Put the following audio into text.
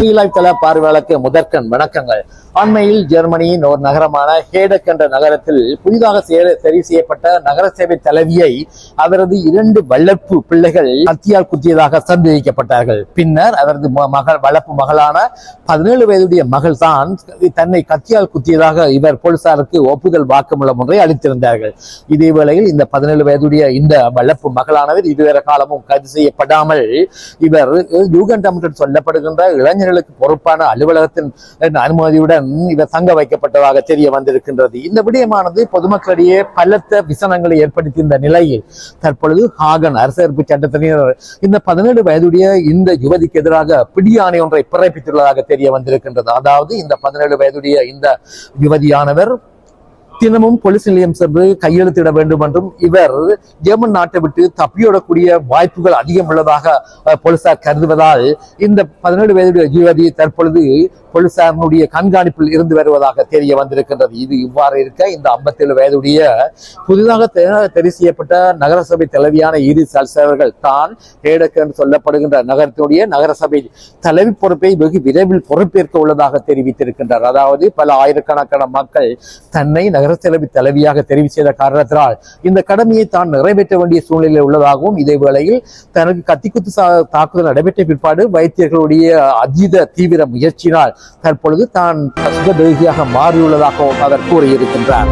ஸ்ரீலாய்த்தல பார்வையாளருக்கு முதற்கண் வணக்கங்கள். அண்மையில் ஜெர்மனியின் ஒரு நகரமான ஹேடக் என்ற நகரத்தில் புதிதாக சரி செய்யப்பட்ட நகர சேவை தலைவியை அவரது இரண்டு வளர்ப்பு பிள்ளைகள் கத்தியால் குத்தியதாக சந்தேகிக்கப்பட்டார்கள். பின்னர் அவரது மகள் வளர்ப்பு மகளான பதினேழு வயதுடைய மகள் தான் தன்னை கத்தியால் குத்தியதாக இவர் போலீசாருக்கு ஒப்புதல் வாக்குமூலம் ஒன்றை அளித்திருந்தார்கள். இதேவேளையில் இந்த பதினேழு வயதுடைய இந்த வளர்ப்பு மகளானவர் இதுவரை காலமும் கைது செய்யப்படாமல் இவர் யூகண்டம் என்று சொல்லப்படுகின்ற பணிகளுக்கு பொறுப்பான அலுவலகத்தின் அனுமதியுடன் இவர் தங்க வைக்கப்பட்டதாக தெரிய வந்திருக்கின்றது. இந்த விடயமானது பொதுமக்களிடையே பலத்த விசனங்களை ஏற்படுத்தியிருந்த நிலையில் தற்பொழுது ஹாகன் அரசு சட்டத்தினர் இந்த பதினேழு வயதுடைய இந்த யுவதிக்கு எதிராக பிடியாணை ஒன்றை பிறப்பித்துள்ளதாக தெரிய வந்திருக்கின்றது. அதாவது இந்த பதினேழு வயதுடைய இந்த யுவதியானவர் தினமும் போலீஸ் நிலையம் சென்று கையெழுத்திட வேண்டும் என்றும் இவர் ஜெர்மன் நாட்டை விட்டு தப்பியோடக்கூடிய வாய்ப்புகள் அதிகம் உள்ளதாக போலீசார் கருதுவதால் இந்த பதினேழு வயதுடைய யுவதி தற்பொழுது போலீசாரனுடைய கண்காணிப்பில் இருந்து வருவதாக தெரிய வந்திருக்கின்றது. இது இவ்வாறு இருக்க இந்த 57 வயதுடைய புதிதாக தெரிவு செய்யப்பட்ட நகரசபை தலைவியான இரு சல்சவர்கள் தான் ஹேடக் என்று சொல்லப்படுகின்ற நகரத்தினுடைய நகரசபை தலைவி பொறுப்பை வெகு விரைவில் பொறுப்பேற்க உள்ளதாக தெரிவித்திருக்கின்றார். அதாவது பல ஆயிரக்கணக்கான மக்கள் தன்னை நகரசபை தலைவியாக தெரிவு செய்த காரணத்தினால் இந்த கடமையை தான் நிறைவேற்ற வேண்டிய சூழ்நிலை உள்ளதாகவும் இதே வேளையில் தனக்கு கத்திக்குத்து தாக்குதல் நடைபெற்ற பிற்பாடு வைத்தியர்களுடைய அதீத தீவிர முயற்சியினால் தற்பொழுது தான் சுகதேகியாக மாறியுள்ளதாகவும் அவர் கூறியிருக்கின்றார்.